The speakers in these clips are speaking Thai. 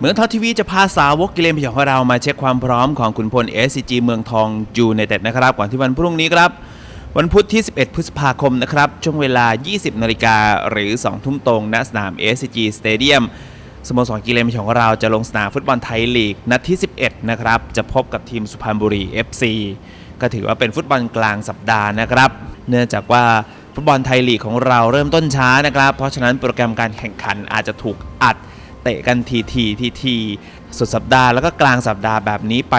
เมืองทองทีวีจะพาสาวกกิเลนพยองของเรามาเช็คความพร้อมของขุนพล SCG เมืองทองยูในเต็ดนะครับ ก่อนที่วันพรุ่งนี้ครับ วันพุธที่ 11 พฤษภาคมนะครับ ช่วงเวลา 20 นาฬิกาหรือ 2 ทุ่มตรงณสนาม SCG Stadium สโมสรกิเลนพยองของเราจะลงสนามฟุตบอลไทยลีกนัดที่ 11 นะครับ จะพบกับทีมสุพรรณบุรี FC ก็ถือว่าเป็นฟุตบอลกลางสัปดาห์นะครับ เนื่องจากว่าฟุตบอลไทยลีกของเราเริ่มต้นช้านะครับ เพราะฉะนั้นโปรแกรมการแข่งขันอาจจะถูกอัด เตะกันทีทีทีทีสุดสัปดาห์แล้วก็กลางสัปดาห์แบบนี้ไป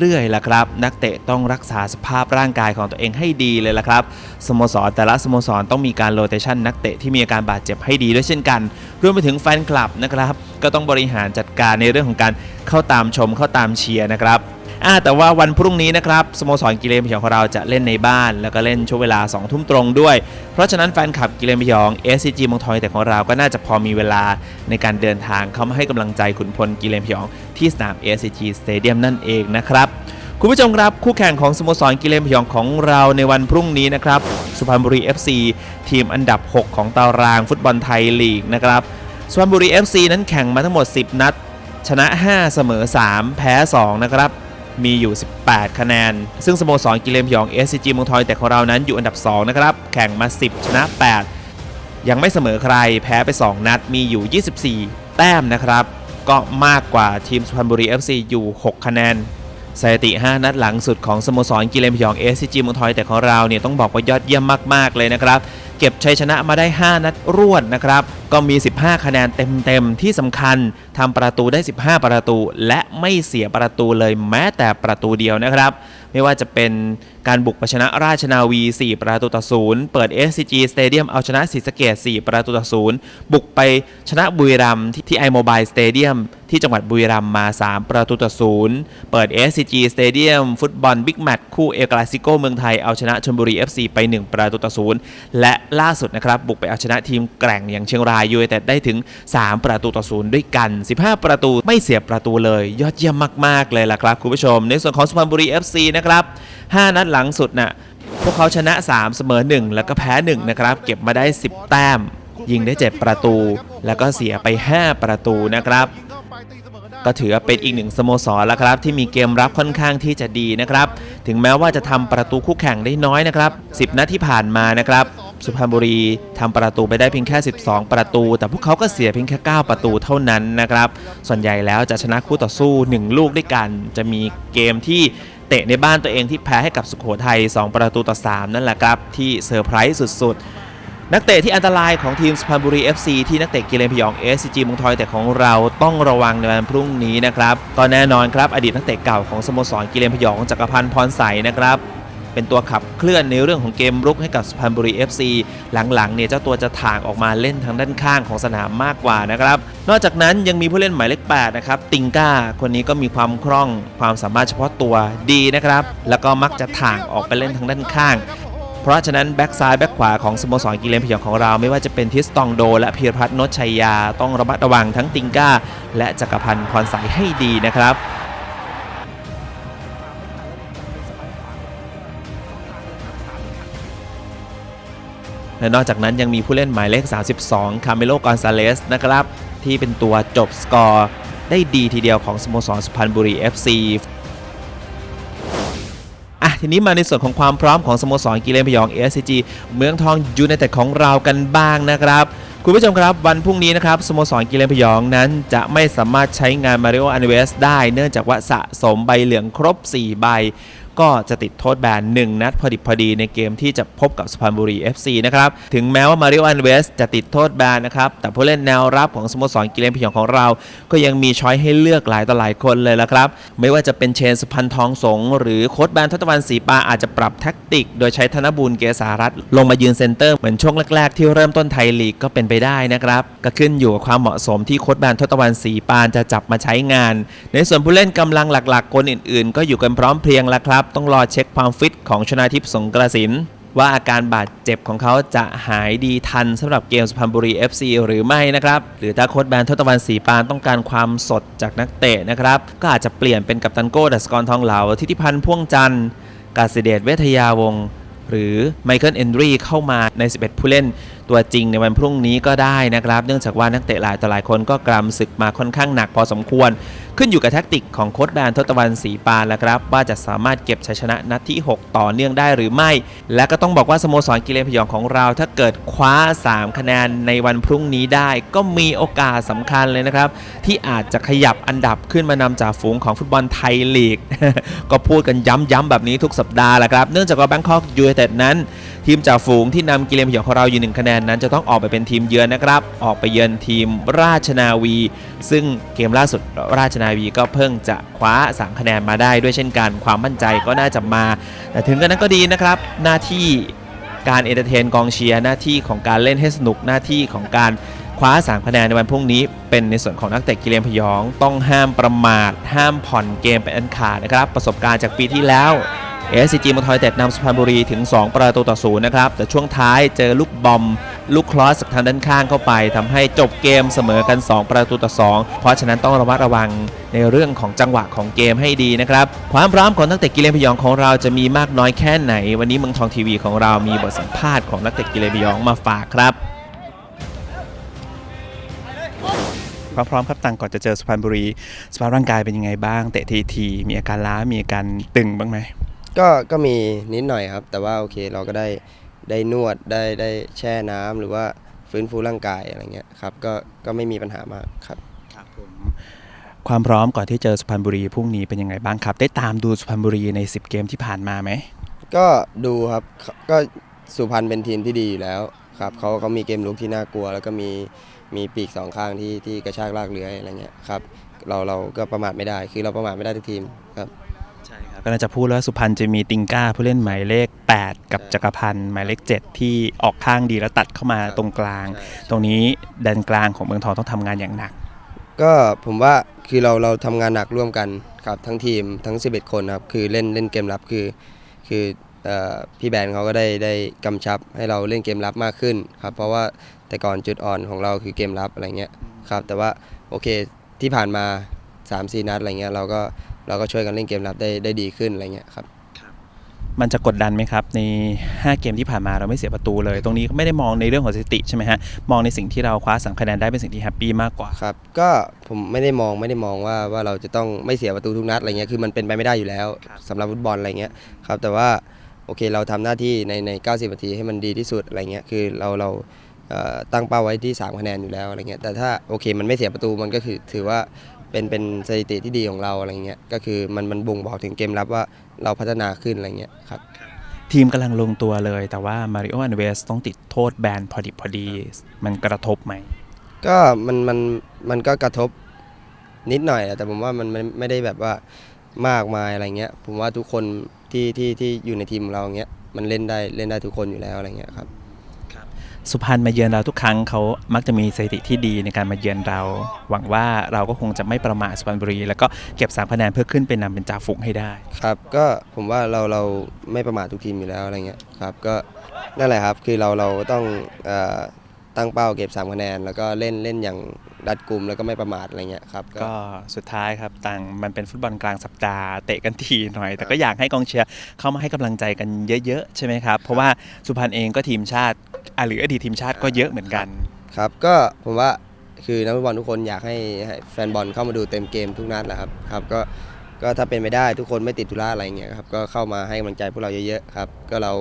เรื่อยๆล่ะครับ นักเตะต้องรักษาสภาพร่างกายของตัวเองให้ดีเลยล่ะครับสโมสรแต่ละสโมสรต้องมีการโรเตชันนักเตะที่มีอาการบาดเจ็บให้ดีด้วยเช่นกันรวมไปถึงแฟนคลับนะครับ ก็ต้องบริหารจัดการในเรื่องของการเข้าตามชมเข้าตามเชียร์นะครับ อ่าแต่ว่าวันพรุ่งนี้นะครับสโมสรกิเลนพยองของเราจะเล่นในบ้าน แล้วก็เล่นช่วงเวลา2ทุ่มตรงด้วย เพราะฉะนั้นแฟนคลับกิเลนพยอง SCG เมองทอยแต่ของเราก็น่าจะพอมีเวลาในการเดินทางเข้ามาให้กำลังใจขุนพลกิเลนพยอง ที่สนาม SCG Stadium นั่นเองนะครับคุณผู้ชมครับ คู่แข่งของสโมสรกิเลนพยองของเราในวันพรุ่งนี้นะครับ สุพรรณบุรี FC ทีมอันดับ 6 ของตารางฟุตบอลไทยลีกนะครับสุพรรณบุรี FC นั้นแข่งมาทั้งหมด 10 นัด ชนะ 5 เสมอ 3 แพ้ 2 นะครับ มีอยู่ 18 คะแนน ซึ่งสโมสรกิเลนพยอง SCG เมืองทอยแต่ของเรานั้นอยู่อันดับ 2 นะครับ แข่งมา 10 ชนะ 8 ยังไม่เสมอใครแพ้ไป 2 นัดมีอยู่ 24 แต้มนะครับ ก็มากกว่าทีมสุพรรณบุรี FC อยู่ 6 คะแนนสถิติ 5 นัดหลังสุดของสโมสรกิเลนพยอง SCG เมืองทอยแต่ของเราเนี่ยต้องบอกว่ายอดเยี่ยมมาก ๆ เลยนะครับ เก็บชัยชนะมาได้ 5 นัดรวดนะครับ ก็มี 15 คะแนนเต็มๆ ที่สำคัญทำประตูได้ 15 ประตู และไม่เสียประตูเลยแม้แต่ประตูเดียวนะครับ ไม่ว่าจะเป็นการบุกชนะราชนาวี 4 ประตูต่อศูนย์เปิด SCG Stadium เอาชนะศรีสะเกด4 ประตูต่อศูนย์บุกไปชนะบุรีรัมย์ที่ที่ iMobile Stadium ที่จังหวัดบุรีรัมย์มา 3 ประตูต่อศูนย์เปิด SCG Stadium ฟุตบอลบิ๊กแมตช์คู่เอกลาซิโกเมืองไทยเอาชนะชลบุรี FC ไป 1 ประตูต่อศูนย์และล่าสุดนะครับบุกไปเอาชนะทีมแกร่งอย่างเชียงรายายยูไนเต็ดได้ถึง 3 ประตูต่อศูนย์ด้วยกัน 15 ประตูไม่เสียประตูเลย ยอดเยี่ยมมาก ๆ เลยล่ะครับ คุณผู้ชม ในส่วนของสุพรรณบุรี FC นะครับ 5 นัดหลังสุดน่ะพวกเขาชนะ 3 เสมอ 1 แล้วก็แพ้ 1 นะครับ เก็บมาได้ 10 แต้ม ยิงได้ 7 ประตู แล้วก็เสียไป 5 ประตูนะครับก็ถือเป็นอีกหนึ่งสโมสรแล้วครับ ที่มีเกมรับค่อนข้างที่จะดีนะครับ ถึงแม้ว่าจะทำประตูคู่แข่งได้น้อยนะครับ 10 นัดที่ผ่านมานะครับ สุพรรณบุรีทำประตูไปได้เพียงแค่ 12 ประตู แต่พวกเขาก็เสียเพียงแค่ 9 ประตูเท่านั้นนะครับ ส่วนใหญ่แล้วจะชนะคู่ต่อสู้ 1 ลูกด้วยกัน จะมีเกมที่เตะในบ้านตัวเองที่แพ้ให้กับสุโขทัย 2 ประตูต่อ 3 นั่นแหละครับ ที่เซอร์ไพรส์สุดๆ นักเตะที่อันตรายของทีมสุพรรณบุรี FC ที่นักเตะกิเลนพยอง SCG เมืองทอยแต่ของเราต้องระวังในวันพรุ่งนี้นะครับก็แน่นอนครับอดีตนักเตะเก่าของสโมสรกิเลนพยองจักรพันธ์พรใสนะครับ เป็นตัวขับเคลื่อนในเรื่องของเกมรุกให้กับสุพรรณบุรี FC หลังๆเนี่ยเจ้าตัวจะถ่างออกมาเล่นทางด้านข้างของสนามมากกว่านะครับ นอกจากนั้นยังมีผู้เล่นหมายเลข8นะครับติงก้า คนนี้ก็มีความคล่องความสามารถเฉพาะตัวดีนะครับ แล้วก็มักจะถ่างออกไปเล่นทางด้านข้างเพราะฉะนั้นแบ็กซ้ายแบ็กขวาของสโมสรกิเลนพยองของเราไม่ว่าจะเป็นทิสตองโด และพีรพัฒน์นชชัยยา ต้องระมัดระวังทั้งติงก้า และจักรพันธ์พรใสให้ดีนะครับ และนอกจากนั้นยังมีผู้เล่นหมายเลข 32 คาเมโล กอนซาเลส นะครับ ที่เป็นตัวจบสกอร์ ได้ดีทีเดียวของสโมสรสุพรรณบุรี FC อะทีนี้มาในส่วนของความพร้อมของสโมสรกิเลนพยอง SCG เมืองทองยูไนเต็ดของเรากันบ้างนะครับ คุณผู้ชมครับวันพรุ่งนี้นะครับสโมสรกิเลนพยองนั้นจะไม่สามารถใช้งานมาริโออันเวสได้ เนื่องจากว่าสะสมใบเหลืองครบ 4 ใบ ก็จะติดโทษแบน1นัดพอดิบพอดีในเกมที่จะพบกับสุพรรณบุรี FC นะครับ ถึงแม้ว่ามาริโออันเวสจะติดโทษแบนนะครับ แต่ผู้เล่นแนวรับของสโมสรกิเลนพยองของเรา ก็ยังมีช้อยให้เลือกหลายต่อหลายคนเลยละครับ ไม่ว่าจะเป็นเชนสุพรรณทองสง หรือโค้ชแบนทศตวรรณศรีปาอาจจะปรับแท็กติก โดยใช้ธนบูลเกษารัตลงมายืนเซนเตอร์เหมือนช่วงแรก ๆ ที่เริ่มต้นไทยลีกก็เป็นไปได้นะครับก็ขึ้นอยู่กับความเหมาะสมที่โค้ชแบนทศตวรรณศรีปานจะจับมาใช้งาน ในส่วนผู้เล่นกำลังหลักๆคนอื่น ๆ ก็อยู่กันพร้อมเพรียงแล้วครับต้องรอเช็คความฟิตของชนาทิพย์สงกระสินว่าอาการบาดเจ็บของเขาจะหายดีทันสำหรับเกมสุพรรณบุรี FC หรือไม่นะครับ หรือถ้าโค้ชแบนทศตวรรณศรีปานต้องการความสดจากนักเตะนะครับ ก็อาจจะเปลี่ยนเป็นกัปตันโก้ดัสกรทองเหลาทิติพันธ์พ่วงจันทร์กาสิเดชเวทยาวงหรือไมเคิลเอนดรีเข้ามาใน 11 ผู้เล่น ตัวจริงในวันพรุ่งนี้ก็ได้นะครับ เนื่องจากว่านักเตะหลายต่อหลายคนก็กรำศึกมาค่อนข้างหนักพอสมควร ขึ้นอยู่กับแท็กติกของโค้ชแบนทศตวรรณศรีปานแล้วครับ ว่าจะสามารถเก็บชัยชนะนัดที่ 6 ต่อเนื่องได้หรือไม่ และก็ต้องบอกว่าสโมสรกิเลนพยองของเรา ถ้าเกิดคว้า 3 คะแนนในวันพรุ่งนี้ได้ ก็มีโอกาสสำคัญเลยนะครับ ที่อาจจะขยับอันดับขึ้นมานำจากฝูงของฟุตบอลไทยลีก ก็พูดกันย้ำๆแบบนี้ทุกสัปดาห์แหละครับ เนื่องจากว่าแบงคอกยูไนเต็ดนั้น ทีมจ่าฝูงที่นำกิเลนพยองของเราอยู่หนึ่งคะแนนนั้นจะต้องออกไปเป็นทีมเยือนนะครับ ออกไปเยือนทีมราชนาวี ซึ่งเกมล่าสุดราชนาวีก็เพิ่งจะคว้า3คะแนนมาได้ด้วยเช่นกันความมั่นใจก็น่าจะมา แต่ถึงกระนั้นก็ดีนะครับ หน้าที่การเอนเตอร์เทนกองเชียร์หน้าที่ของการเล่นให้สนุกหน้าที่ของการคว้า3คะแนนในวันพรุ่งนี้ เป็นในส่วนของนักเตะกิเลนพยอง ต้องห้ามประมาท ห้ามผ่อนเกมเป็นอันขาดนะครับ ประสบการณ์จากปีที่แล้ว SCG มอทอยเต็ดนำสุพรรณบุรีถึง 2 ประตูต่อศูนย์นะครับ แต่ช่วงท้ายเจอลูกบอม ลูกคลอสจากทางด้านข้างเข้าไปทำให้จบเกมเสมอกัน 2 ประตูต่อ 2 เพราะฉะนั้นต้องระมัดระวังในเรื่องของจังหวะของเกมให้ดีนะครับ ความพร้อมของนักเตะกิเลนพยองของเราจะมีมากน้อยแค่ไหน วันนี้เมืองทองทีวีของเรามีบทสัมภาษณ์ของนักเตะกิเลนพยองมาฝากครับความพร้อมครับต่างก่อนจะเจอสุพรรณบุรีสภาพร่างกายเป็นยังไงบ้าง เตะทีทีมีอาการล้ามีอาการตึงบ้างไหมก็ก็มีนิดหน่อยครับ แต่ว่าโอเคเราก็ได้ ได้นวดได้ได้แช่น้ำหรือว่าฟื้นฟูร่างกายอะไรเงี้ยครับก็ก็ไม่มีปัญหามากครับครับผมความพร้อมก่อนที่เจอสุพรรณบุรีพรุ่งนี้เป็นยังไงบ้างครับ ได้ตามดูสุพรรณบุรีใน 10 เกมที่ผ่านมาไหมก็ดูครับก็สุพรรณเป็นทีมที่ดีอยู่แล้วครับเขาเขามีเกมลุกที่น่ากลัว แล้วก็มีมีปีกสองข้างที่ที่กระชากลากเลื้อยอะไรเงี้ยครับเราเราก็ประมาทไม่ได้คือเราประมาทไม่ได้ทุกทีมครับใช่ครับ ก็น่าจะพูดแล้วาสุพรรณจะมีติงก้าผู้เล่นหมายเลข 8 กับใช่จักรพันธ์หมายเลข 7 ที่ออกข้างดีแล้วตัดเข้ามาครับตรงกลางใช่ตรงนี้แดนกลางของเมืองทองต้องทำงานอย่างหนัก ก็ผมว่าคือเราเราทำงานหนักร่วมกันครับทั้งทีมทั้ง 11 คนครับคือเล่นเล่นเกมรับคือ คือเอ่อพี่แบนเขาก็ได้ได้กำชับให้เราเล่นเกมรับมากขึ้นครับเพราะว่าแต่ก่อนจุดอ่อนของเราคือเกมรับอะไรเงี้ยครับแต่ว่าโอเคที่ผ่านมา 3-4 นัดอะไรเงี้ยเราก็ เราก็ช่วยกันเล่นเกมรับได้ได้ดีขึ้นอะไรเงี้ยครับมันจะกดดันไหมครับ ใน 5 เกมที่ผ่านมาเราไม่เสียประตูเลย ตรงนี้ไม่ได้มองในเรื่องของสถิติใช่ไหมฮะมองในสิ่งที่เราคว้าสามคะแนนได้เป็นสิ่งที่แฮปปี้มากกว่าครับก็ผมไม่ได้มองไม่ได้มองว่าว่าเราจะต้องไม่เสียประตูทุกนัดอะไรเงี้ยคือมันเป็นไปไม่ได้อยู่แล้วครับสำหรับฟุตบอลอะไรเงี้ยครับแต่ว่าโอเคเราทำหน้าที่ในใน 90 นาทีให้มันดีที่สุดอะไรเงี้ยคือเราเราเอ่อตั้งเป้าไว้ที่ 3 คะแนนอยู่แล้วอะไรเงี้ยแต่ถ้าโอเคมันไม่เสียประตูมันก็คือถือว่า เป็นเป็นสถิติที่ดีของเราอะไรเงี้ยก็คือมันมันบ่งบอกถึงเกมรับว่าเราพัฒนาขึ้นอะไรเงี้ยครับทีมกำลังลงตัวเลย แต่ว่ามาริโออันเวสต้องติดโทษแบนพอดิบพอดี มันกระทบไหม ก็มันมันมันก็กระทบนิดหน่อยอะแต่ผมว่ามันไม่ไม่ได้แบบว่ามากมายอะไรเงี้ย ผมว่าทุกคนที่ที่ที่อยู่ในทีมเราเงี้ยมันเล่นได้เล่นได้ทุกคนอยู่แล้วอะไรเงี้ยครับ สุพรรณมาเยือนเราทุกครั้งเขามักจะมีสถิติที่ดีในการมาเยือนเรา หวังว่าเราก็คงจะไม่ประมาทสุพรรณบุรี แล้วก็เก็บสามคะแนนเพื่อขึ้นเป็นนำเป็นจ่าฝูงให้ได้ ครับ ก็ผมว่าเราเราไม่ประมาททุกทีมอยู่แล้วอะไรเงี้ยครับก็นั่นแหละครับคือเราเราต้องอตั้งเป้าเก็บ3คะแนน แล้วก็เล่นเล่นอย่าง รัดกุมแล้วก็ไม่ประมาทอะไรเงี้ยครับก็ก็สุดท้ายครับต่างมันเป็นฟุตบอลกลางสัปดาห์เตะกันทีหน่อย แต่ก็อยากให้กองเชียร์เข้ามาให้กำลังใจกันเยอะๆใช่ไหมครับเพราะว่าสุพรรณเองก็ทีมชาติอะหรืออดีตทีมชาติก็เยอะเหมือนกันครับก็ผมว่าคือนักฟุตบอลทุกคนอยากให้ให้แฟนบอลเข้ามาดูเต็มเกมทุกนัดแหละครับครับก็ก็ถ้าเป็นไปได้ทุกคนไม่ติดธุระอะไรเงี้ยครับก็เข้ามาให้กำลังใจพวกเราเยอะๆครับก็เรา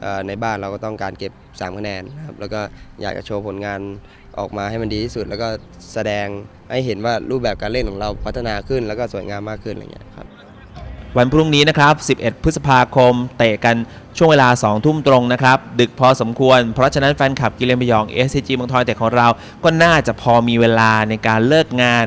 เอ่อในบ้านเราก็ต้องการเก็บ3คะแนนนะครับแล้วก็อยากจะโชว์ผลงาน ออกมาให้มันดีที่สุด แล้วก็แสดงให้เห็นว่ารูปแบบการเล่นของเราพัฒนาขึ้น แล้วก็สวยงามมากขึ้นอะไรเงี้ยครับวันพรุ่งนี้นะครับ 11 พฤษภาคม เตะกันช่วงเวลา 2 ทุ่มตรงนะครับ ดึกพอสมควร เพราะฉะนั้นแฟนคลับกิเลนพยอง SCG เมืองทอยแต่ของเรา ก็น่าจะพอมีเวลาในการเลิกงาน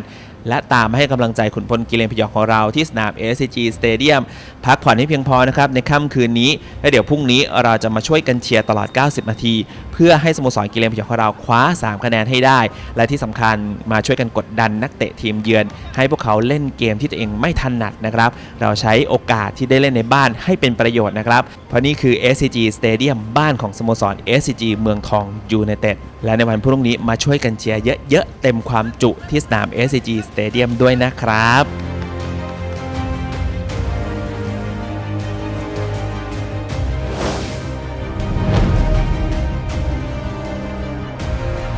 และตามมาให้กำลังใจขุนพลกิเลนพยองของเราที่สนาม SCG Stadium พักผ่อนให้เพียงพอนะครับ ในค่ำคืนนี้ และเดี๋ยวพรุ่งนี้เราจะมาช่วยกันเชียร์ตลอด 90 นาที เพื่อให้สโมสรกิเลนพยองของเราคว้า 3 คะแนนให้ได้ และที่สำคัญมาช่วยกันกดดันนักเตะทีมเยือน ให้พวกเขาเล่นเกมที่ตัวเองไม่ถนัดนะครับ เราใช้โอกาสที่ได้เล่นในบ้านให้เป็นประโยชน์นะครับ เพราะนี่คือ SCG Stadium บ้านของสโมสร SCG เมืองทองยูไนเต็ดและในวันพรุ่งนี้มาช่วยกันเชียร์เยอะๆเต็มความจุที่สนาม SCG Stadium เตเดียมด้วยนะครับ